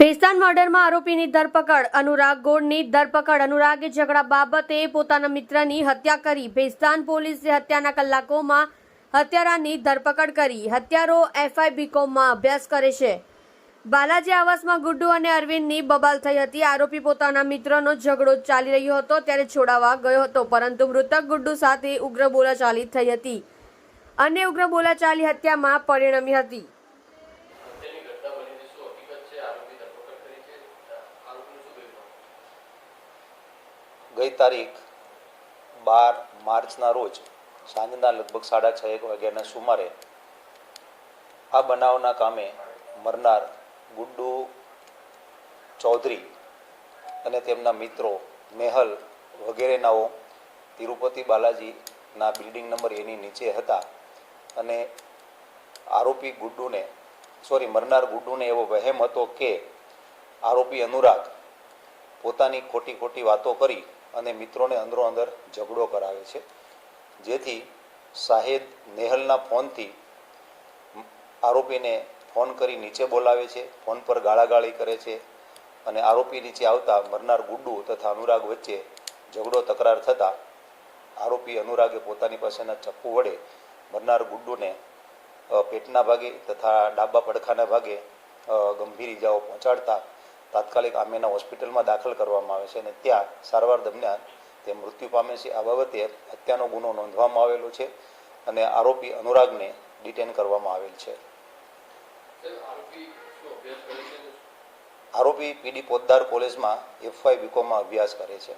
ભેસ્તાન મર્ડરમાં આરોપીની ધરપકડ. અનુરાગ ગોળની ધરપકડ. અનુરાગે ઝઘડા બાબતે પોતાના મિત્રની હત્યા કરી. ભેસ્તાન પોલીસે હત્યાના કલાકોમાં હત્યારાની ધરપકડ કરી. હત્યારો એફઆઈ બીકોમમાં અભ્યાસ કરે છે. બાલાજી આવાસમાં ગુડ્ડુ અને અરવિંદની બબાલ થઈ હતી. આરોપી પોતાના મિત્રનો ઝઘડો ચાલી રહ્યો હતો, ત્યારે છોડાવા ગયો હતો, પરંતુ મૃતક ગુડ્ડુ સાથે ઉગ્ર બોલાચાલી થઈ હતી. અને ઉગ્ર બોલાચાલી હત્યામાં પરિણમી હતી તેની ઘટના બનીને શું હકીકત છે આરોપી ધરપકડ કરી છે આરોપીનું શું બેકગ્રાઉન્ડ ગઈ તારીખ બાર માર્ચના રોજ સાંજના લગભગ સાડા છ, એક વાગ્યાના સુમારે આ બનાવના કામે મરનાર ગુડ્ડુ ચૌધરી અને તેમના મિત્રો મેહલ વગેરેનાઓ તિરુપતિ બાલાજીના બિલ્ડિંગ નંબર એની નીચે હતા અને આરોપી ગુડ્ડુને, સોરી, મરનાર ગુડ્ડુને એવો વહેમ હતો કે આરોપી અનુરાગ પોતાની ખોટી ખોટી વાતો કરી અને મિત્રોને અંદરો અંદર ઝઘડો કરાવે છે. જેથી શાહેદ નેહલના ફોનથી આરોપીને ફોન કરી નીચે બોલાવે છે, ફોન પર ગાળાગાળી કરે છે અને આરોપી નીચે આવતા મરનાર ગુડ્ડુ તથા અનુરાગ વચ્ચે ઝઘડો તકરાર થતાં આરોપી અનુરાગે પોતાની પાસેના ચપ્પુ વડે મરનાર ગુડ્ડુને પેટના ભાગે તથા ડાબા પડખાના ભાગે ગંભીર ઇજાઓ પહોંચાડતા તાત્કાલિક આમેના હોસ્પિટલમાં દાખલ કરવામાં આવે છે અને ત્યાં સારવાર દરમિયાન તે મૃત્યુ પામે છે. આ બાબતે હત્યાનો ગુનો નોંધવામાં આવેલો છે અને આરોપી અનુરાગને ડિટેન કરવામાં આવેલ છે. આરોપી પીડી પોદ્દાર કોલેજમાં એફવાય બીકોમમાં અભ્યાસ કરે છે.